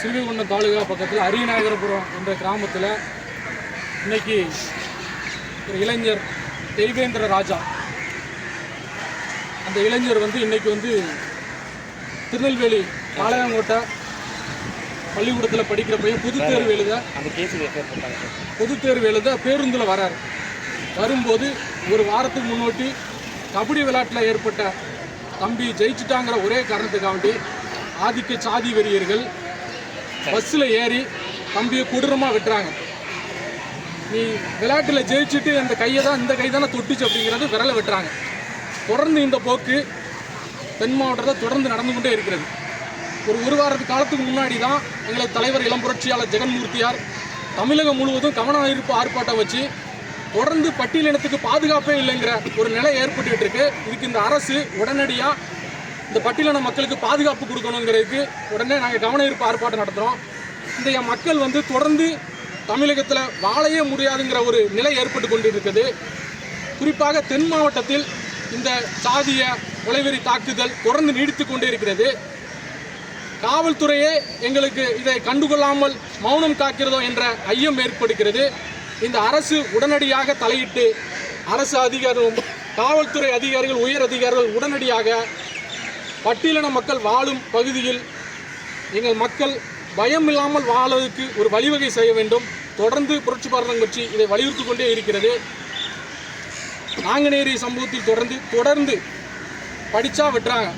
சிறுவைகுண்டம் தாலுகா பக்கத்தில் அரியநாயகரபுரம் என்ற கிராமத்தில் இன்னைக்கு ஒரு இளைஞர் தெய்வேந்திர ராஜா. அந்த இளைஞர் வந்து இன்னைக்கு வந்து திருநெல்வேலி பாளையங்கோட்டை பள்ளிக்கூடத்தில் படிக்கிற பையன் பொதுத் தேர்வு எழுத பொதுத் தேர்வு எழுத பேருந்தில் வரார். வரும்போது ஒரு வாரத்துக்கு முன்னோட்டி கபடி விளையாட்டில் ஏற்பட்ட தம்பி ஜெயிச்சுட்டாங்கிற ஒரே காரணத்துக்காண்டி ஆதிக்க சாதி வெறியர்கள் பஸ்ஸில் ஏறி தம்பியை கொடூரமாக வெட்டுறாங்க. நீ விளையாட்டில் ஜெயிச்சுட்டு அந்த கையை தான் இந்த கை தானே தொட்டுச்சு அப்படிங்கிறது விரலை வெட்டுறாங்க. தொடர்ந்து இந்த போக்கு தென் மாவட்டத்தில் தொடர்ந்து நடந்து கொண்டே இருக்கிறது. ஒரு ஒரு வாரத்து காலத்துக்கு முன்னாடி தான் எங்களது தலைவர் இளம் புரட்சியாளர் ஜெகன்மூர்த்தியார் தமிழகம் முழுவதும் கவன ஈர்ப்பு ஆர்ப்பாட்டம் வச்சு தொடர்ந்து பட்டியலினத்துக்கு பாதுகாப்பே இல்லைங்கிற ஒரு நிலை ஏற்பட்டுக்கிட்டு இருக்கு. இதுக்கு இந்த அரசு உடனடியாக இந்த பட்டியலின மக்களுக்கு பாதுகாப்பு கொடுக்கணுங்கிறதுக்கு உடனே நாங்கள் கவன ஈர்ப்பு ஆர்ப்பாட்டம் நடத்துகிறோம் இந்த மக்கள் வந்து தொடர்ந்து தமிழகத்தில் வாழையே முடியாதுங்கிற ஒரு நிலை ஏற்பட்டு கொண்டு இருக்குது குறிப்பாக தென் மாவட்டத்தில் இந்த சாதிய கொலைவெறி தாக்குதல் தொடர்ந்து நீடித்து கொண்டே இருக்கிறது காவல்துறையே எங்களுக்கு இதை கண்டுகொள்ளாமல் மௌனம் காக்கிறதோ என்ற ஐயம் ஏற்படுகிறது. இந்த அரசு உடனடியாக தலையிட்டு அரசு அதிகாரிகள் காவல்துறை அதிகாரிகள் உயர் அதிகாரிகள் உடனடியாக பட்டியலின மக்கள் வாழும் பகுதியில் எங்கள் மக்கள் பயம் இல்லாமல் வாழ்வதற்கு ஒரு வழிவகை செய்ய வேண்டும். தொடர்ந்து புரட்சி பாரதம் கட்சி இதை வலியுறுத்தி கொண்டே இருக்கிறது. நாங்குநேரி சம்பவத்தில் தொடர்ந்து தொடர்ந்து படித்தா வெட்டுறாங்க.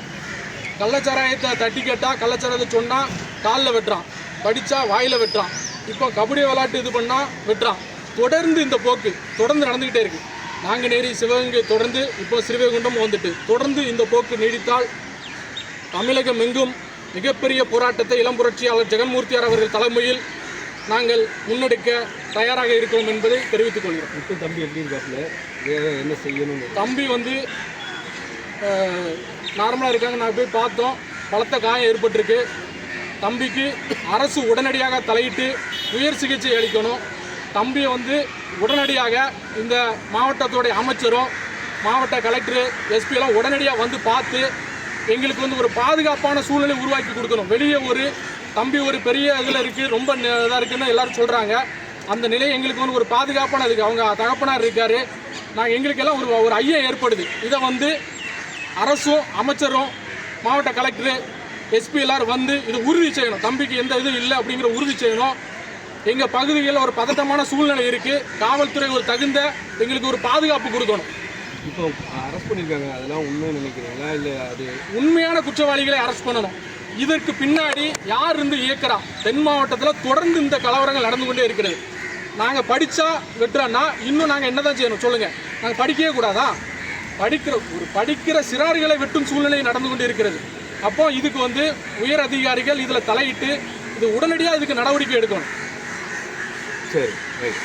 கள்ளச்சாராயத்தை தட்டி கேட்டால் கள்ளச்சாராயத்தை சொன்னால் காலில் வெட்டுறான். படித்தா வாயில் வெட்டுறான். இப்போ கபடி விளையாட்டு இது பண்ணால் வெட்டுறான். தொடர்ந்து இந்த போக்கு தொடர்ந்து நடந்துக்கிட்டே இருக்குது நாங்குநேரி சிவகங்கை தொடர்ந்து இப்போ ஸ்ரீவைகுண்டம் வந்துட்டு தொடர்ந்து இந்த போக்கு நீடித்தால் தமிழகம் எங்கும் மிகப்பெரிய போராட்டத்தை இளம் புரட்சியாளர் ஜெகன்மூர்த்தியார் அவர்கள் தலைமையில் நாங்கள் முன்னெடுக்க தயாராக இருக்கிறோம் என்பதை தெரிவித்துக் கொள்கிறோம். இப்போ தம்பி எப்படி இருக்காப்புல? வேற என்ன செய்யணும் தம்பி வந்து நார்மலாக இருக்காங்க. நான் போய் பார்த்தோம். பலத்த காயம் ஏற்பட்டிருக்கு. தம்பிக்கு அரசு உடனடியாக தலையிட்டு உயர் சிகிச்சை அளிக்கணும். தம்பியை வந்து உடனடியாக இந்த மாவட்டத்தோடைய அமைச்சரும் மாவட்ட கலெக்டரு எஸ்பி எல்லாம் உடனடியாக வந்து பார்த்து எங்களுக்கு வந்து ஒரு பாதுகாப்பான சூழ்நிலை உருவாக்கி கொடுக்கணும். வெளியே ஒரு தம்பி ஒரு பெரிய இதில் இருக்குது ரொம்ப இதாக இருக்குதுன்னு எல்லாரும் சொல்கிறாங்க அந்த நிலை எங்களுக்கு வந்து ஒரு பாதுகாப்பான இருக்குது அவங்க தகப்பனார் இருக்கார். நான் எங்களுக்கெல்லாம் ஒரு ஒரு ஐயம் ஏற்படுது. இதை வந்து அரசும் அமைச்சரும் மாவட்ட கலெக்டரு எஸ்பி எல்லாரும் வந்து இது உறுதி செய்யணும். தம்பிக்கு எந்த இதுவும் இல்லை அப்படிங்கிற உறுதி செய்யணும். எங்கள் பகுதிகளில் ஒரு பதட்டமான சூழ்நிலை இருக்குது காவல்துறை ஒரு தகுந்த எங்களுக்கு ஒரு பாதுகாப்பு கொடுக்கணும். இப்போ அரெஸ்ட் பண்ணியிருக்காங்க. அதெல்லாம் உண்மை நினைக்கிறீங்களா? இல்லை அது உண்மையான குற்றவாளிகளை அரெஸ்ட் பண்ணணும். இதற்கு பின்னாடி யார் இருந்து இயக்கிறா? தென் மாவட்டத்தில் தொடர்ந்து இந்த கலவரங்கள் நடந்து கொண்டே இருக்கிறது. நாங்கள் படித்தா வெட்டுறோன்னா இன்னும் நாங்கள் என்ன தான் செய்யணும்? சொல்லுங்கள் நாங்கள் படிக்கவே கூடாதா? படிக்கிற ஒரு படிக்கிற சிறார்களை வெட்டும் சூழ்நிலை நடந்து கொண்டு இருக்கிறது. அப்போ இதுக்கு வந்து உயர் அதிகாரிகள் இதில் தலையிட்டு இது உடனடியாக இதுக்கு நடவடிக்கை எடுக்கணும். சரி ரைட்